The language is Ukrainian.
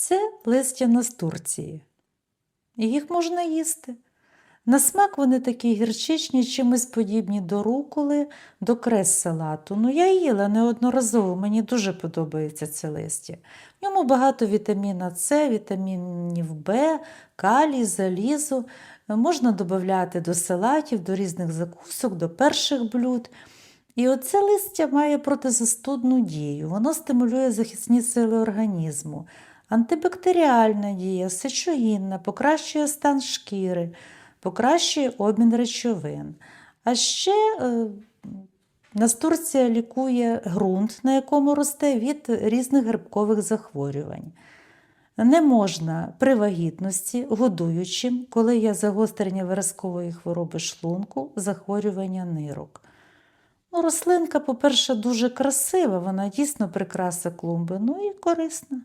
Це листя настурції. Їх можна їсти. На смак вони такі гірчичні, чимось подібні до руколи, до крес салату. Ну, я їла неодноразово, мені дуже подобається це листя. В ньому багато вітаміна С, вітамінів В, калій, залізу. Можна додати до салатів, до різних закусок, до перших блюд. І оце листя має протизастудну дію. Воно стимулює захисні сили організму, антибактеріальна дія, сечогінна, покращує стан шкіри, покращує обмін речовин. А ще е, настурція лікує ґрунт, на якому росте від різних грибкових захворювань. Не можна при вагітності, годуючим, коли є загострення виразкової хвороби шлунку, захворювання нирок. Ну, рослинка, по-перше, дуже красива, вона дійсно прикраса клумби, ну і корисна.